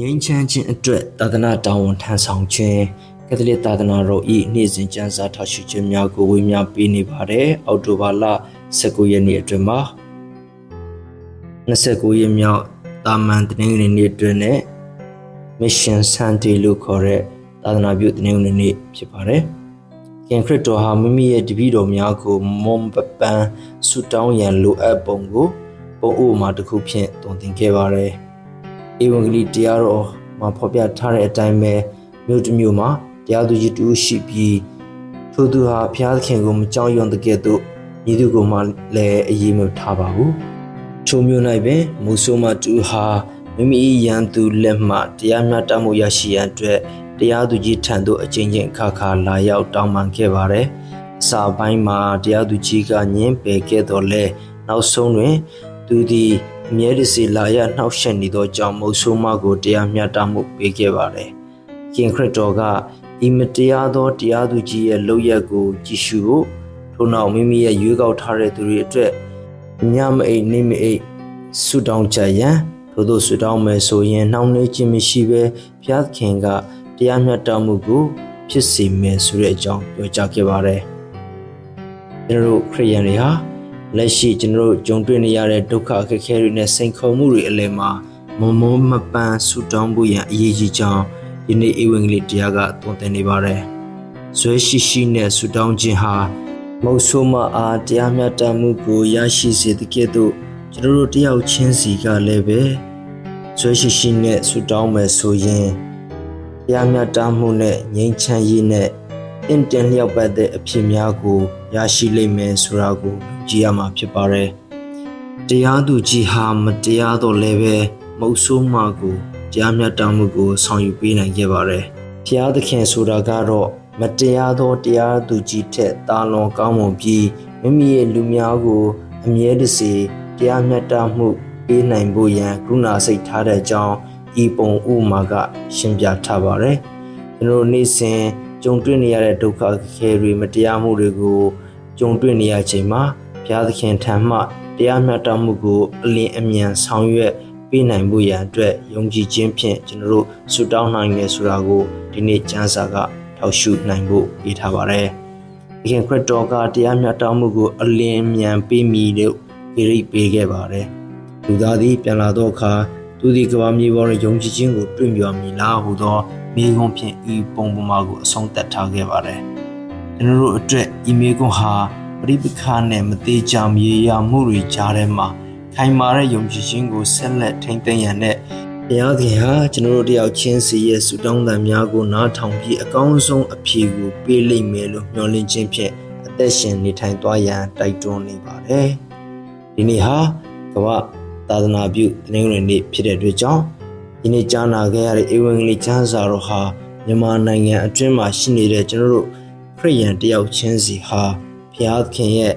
ငြိမ်းချမ်းခြင်းအတွက်သာသနာတောင်းဝန်ထမ်းဆောင်ခြင်းကက်သလစ်သာသနာတော်ဤနေ့စဉ်ကျမ်းစာထားရှိခြင်းများကိုဝေမျှပေးနေပါတယ်အောက်တိုဘာလ19ရက်နေ့အတွင်းမှာ29ရက်မြောက်တာမန်တင်းငွေနေ့အတွင်းနဲ့ Mission Sunday လို့ခေါ်တဲ့သာသနာပြုတင်းငွေနေ့ဖြစ်ပါတယ်ခင်ခရစ်တော်ဟာမိမိရဲ့တပည့်တော်များကိုမွန်ပပန်းဆုတောင်းရန်လိုအပ်ပုံကိုပုံဥပမာတစ်ခုဖြင့်တုံသင်ခဲ့ပါတယ်။ ဧဝံဂေလိတရားတော်မှာဖော်ပြထားတဲ့အတိုင်းပဲမြို့တစ်မြို့မှာတရားသူကြီးတူရှိပြီးထိုသူဟာဘုရားသခင်ကိုမကြောက်ရွံ့တဲ့ကဲ့သို့ညီသူကိုမှလည်းအရေးမထားပါဘူး။ထိုမြို့၌ပင်မုဆိုးမတူဟာမိမိရန်သူလက်မှတရားမျှတမှုရရှိရန်အတွက်တရားသူကြီးထံသို့အကျဉ်းချင်းအခါခါလာရောက်တောင်းပန်ခဲ့ပါတယ်။အစာပိုင်းမှာတရားသူကြီးကညင်းပယ်ခဲ့တော်လဲနောက်ဆုံးတွင် သူသည် အမြဲတစေလာရနှောက်ယှက်နေသောကြောင့်မုတ်ဆိုးမကိုတရားမျှတမှုပေးခဲ့ပါတယ်။ခင်ခရစ်တော်ကဤမတရားသောတရားသူကြီးရဲ့လုပ်ရက်ကိုကြည့်ရှုဖို့ထို့နောက်မိမိရဲ့ရွေးကောက်ထားတဲ့သူတွေအတွက်ညမအိတ်နေမအိတ်ဆုတောင်းကြရန်ထို့သောဆုတောင်းမယ်ဆိုရင်နှောင့်နှေးခြင်းမရှိဘဲဘုရားခင်ကတရားမျှတမှုကိုဖြစ်စေမယ်ဆိုတဲ့အကြောင်းပြောကြားခဲ့ပါတယ်။ကျွန်တော်တို့ခရိယန်တွေဟာ လက်ရှိကျွန်တော်တို့ကြုံတွေ့နေရတဲ့ဒုက္ခအခက်အခဲတွေနဲ့စိန်ခေါ်မှုတွေအလယ်မှာမမမပန်းဆူတောင်းဖို့ရန်အရေးကြီးကြောင်းယနေ့ဧဝံဂေလိတရားကသွန်သင်နေပါတယ်။ဇွဲရှိရှိနဲ့ဆူတောင်းခြင်းဟာမုတ်ဆိုးမအားတရားမျှတမှုကိုရရှိစေတဲ့ကဲ့သို့ကျွန်တော်တို့တယောက်ချင်းစီကလည်းပဲဇွဲရှိရှိနဲ့ဆူတောင်းမယ်ဆိုရင်တရားမျှတမှုနဲ့ငြိမ်းချမ်းရေးနဲ့တင့်တယ်လျောက်ပတ်တဲ့အဖြစ်များကိုရရှိလိမ့်မယ်ဆိုတာကို ကြည်ရမှာဖြစ်ပါတယ်။တရားသူကြီးဟာမတရားတော့လည်းပဲမုတ်ဆိုးမကိုတရားမျှတမှုကိုဆောင်ယူပေးနိုင်ခဲ့ပါတယ်။ဘုရားသခင်ဆိုတာကတော့မတရားသောတရားသူကြီးထက်တာလွန်ကောင်းမွန်ပြီးမိမိရဲ့လူများကိုအမြဲတစေတရားမျှတမှုပေးနိုင်ဖို့ရန်ကရုဏာစိတ်ထားတဲ့အကြောင်းဤပုံဥမာက ရှင်းပြထားပါတယ်။ကျွန်တော်တို့နေ့စဉ်ကြုံတွေ့နေရတဲ့ဒုက္ခအခက်အခဲတွေမတရားမှုတွေကိုကြုံတွေ့နေရချိန်မှာ ဘုရားသခင်ထံမှတရားမျှတမှုကိုအလင်းအမြန်ဆောင်ရွက်ပေးနိုင်ဖို့ရန်အတွက်ယုံကြည်ခြင်းဖြင့်ကျွန်တော်တို့ဆုတောင်းနိုင်တယ်ဆိုတာကိုဒီနေ့ကျမ်းစာကထောက်ရှုနိုင်ဖို့ပေးထားပါတယ်။သခင်ခရစ်တော်ကတရားမျှတမှုကိုအလင်းမြန်ပေးမိလို့ပြရိပ်ပေးခဲ့ပါတယ်။လူသားသည်ပြန်လာသောအခါသူသည်ကဘာမြေပေါ်တွင်ယုံကြည်ခြင်းကိုတွေ့မြွမည်လားဟုသောမိဂုံဖြင့်ဤပုံပမာကိုအဆုံးသတ်ထားခဲ့ပါတယ်။ကျွန်တော်တို့အတွက်ဤမိဂုံဟာ ပရိပခါနဲ့မသေးချာမြေယာမှုတွေကြားထဲမှာခိုင်မာတဲ့ယုံကြည်ခြင်းကိုဆက်လက်ထိန်းသိမ်းရန်နဲ့ဘုရားခင်ဟာကျွန်တော်တို့တယောက်ချင်းစီရဲ့ဆုတောင်းတန်များကိုနားထောင်ပြီးအကောင်းဆုံးအဖြေကိုပေးလိမ့်မယ်လို့မျှော်လင့်ခြင်းဖြင့်အသက်ရှင်နေထိုင်သွားရန်တိုက်တွန်းနေပါတယ်။ဒီနေ့ဟာကမ္ဘာသာသနာပြုတနင်္ဂနွေနေ့ဖြစ်တဲ့အတွက်ကြောင့်ဒီနေ့ကြားနာခဲ့ရတဲ့ဧဝံဂေလိကျမ်းစာတော်ဟာမြန်မာနိုင်ငံအတွင်းမှာရှိနေတဲ့ကျွန်တော်တို့ခရိယန်တယောက်ချင်းစီဟာ ဘုရားခင်ရဲ့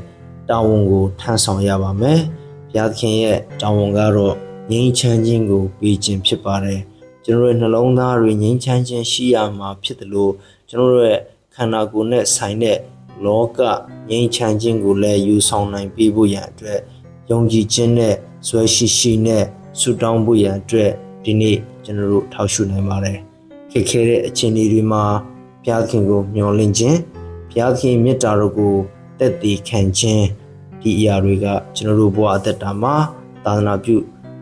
တာဝန်ကိုထမ်းဆောင်ရပါမယ်။ဘုရားသခင်ရဲ့တာဝန်ကတော့ငြိမ်းချမ်းခြင်းကိုပေးခြင်းဖြစ်ပါတယ်။ကျွန်တော်ရဲ့နှလုံးသားတွေငြိမ်းချမ်းခြင်းရှိရမှာဖြစ်တယ်လို့ကျွန်တော်ရဲ့ခန္ဓာကိုယ်နဲ့ဆိုင်တဲ့လောကငြိမ်းချမ်းခြင်းကိုလည်းယူဆောင်နိုင်ပေးဖို့ရန်အတွက်ယုံကြည်ခြင်းနဲ့ဇွဲရှိရှိနဲ့ဆုတောင်းဖို့ရန်အတွက်ဒီနေ့ကျွန်တော်တို့ထောက်ရှုနိုင်ပါတယ်။ခက်ခဲတဲ့အခြေအနေတွေမှာဘုရားသခင်ကိုမျှော်လင့်ခြင်းဘုရားသခင်မေတ္တာတော်ကို တက်တည်ခံခြင်းဒီအရာတွေကကျွန်တော်တို့ဘဝအသက်တာမှာသာသနာပြု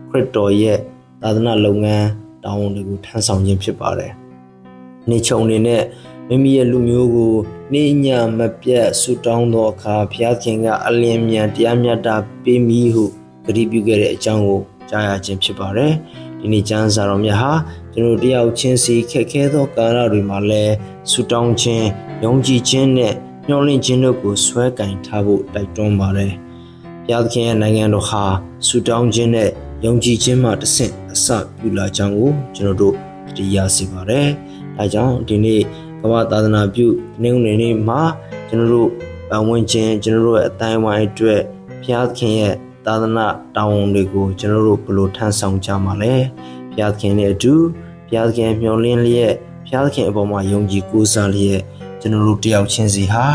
ခရစ်တော်ရဲ့သာသနာလုပ်ငန်းတောင်းဝန်တွေကိုထမ်းဆောင်ခြင်းဖြစ်ပါတယ်။နေချုံနေနဲ့မိမိရဲ့လူမျိုးကိုနေညမပြတ်ဆုတောင်းသောအခါဘုရားခင်ကအလင်းမြန်တရားမျှတပေးမည်ဟုဂရုပြုခဲ့တဲ့အကြောင်းကိုကြားရခြင်းဖြစ်ပါတယ်။ဒီနေ့ကျမ်းစာတော်မြတ်ဟာကျွန်တော်တို့တယောက်ချင်းစီခက်ခဲသောကာလတွေမှာလည်းဆုတောင်းခြင်းယုံကြည်ခြင်းနဲ့ မျှော်လင့်ခြင်းတို့ကိုဆွဲကင်ထားဖို့တိုက်တွန်းပါတယ်။ဘုရားသခင်ရဲ့နိုင်ငံတော်ဟာဆုတောင်းခြင်းနဲ့ယုံကြည်ခြင်းမှတဆင့်အစပြုလာကြောင်းကိုကျွန်တော်တို့တတိယစီပါတယ်။ဒါကြောင့်ဒီနေ့ကမ္ဘာသာသနာပြုနေုံနေနေ့မှာကျွန်တော်တို့ပတ်ဝန်းကျင်ကျွန်တော်တို့ရဲ့အတိုင်းဝိုင်းအတွက်ဘုရားသခင်ရဲ့သာသနာတာဝန်တွေကိုကျွန်တော်တို့ဘယ်လိုထမ်းဆောင်ကြမှာလဲ။ဘုရားသခင်နဲ့အတူဘုရားသခင်မျှော်လင့်လျက်ဘုရားသခင်အပေါ်မှာယုံကြည်ကိုးစားလျက် ကျွန်တော်တို့တယောက်ချင်းစီဟာ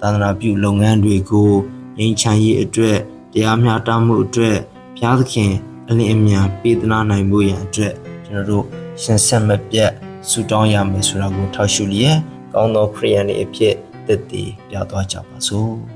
သာသနာပြုလုပ်ငန်းတွေကိုငြိမ်းချမ်းရေးအတွက်တရားမျှတမှုအတွက်ဘုရားသခင်အလင်းအမြန်ပေးသနာနိုင်မှုရန်အတွက်ကျွန်တော်တို့ရှင်ဆက်မပြတ်ဆုတောင်းရမယ်ဆိုတာကိုထောက်ရှုလျက်ကောင်းသောခရိယန်တွေအဖြစ်တည်တည်ပြသွားကြပါစို့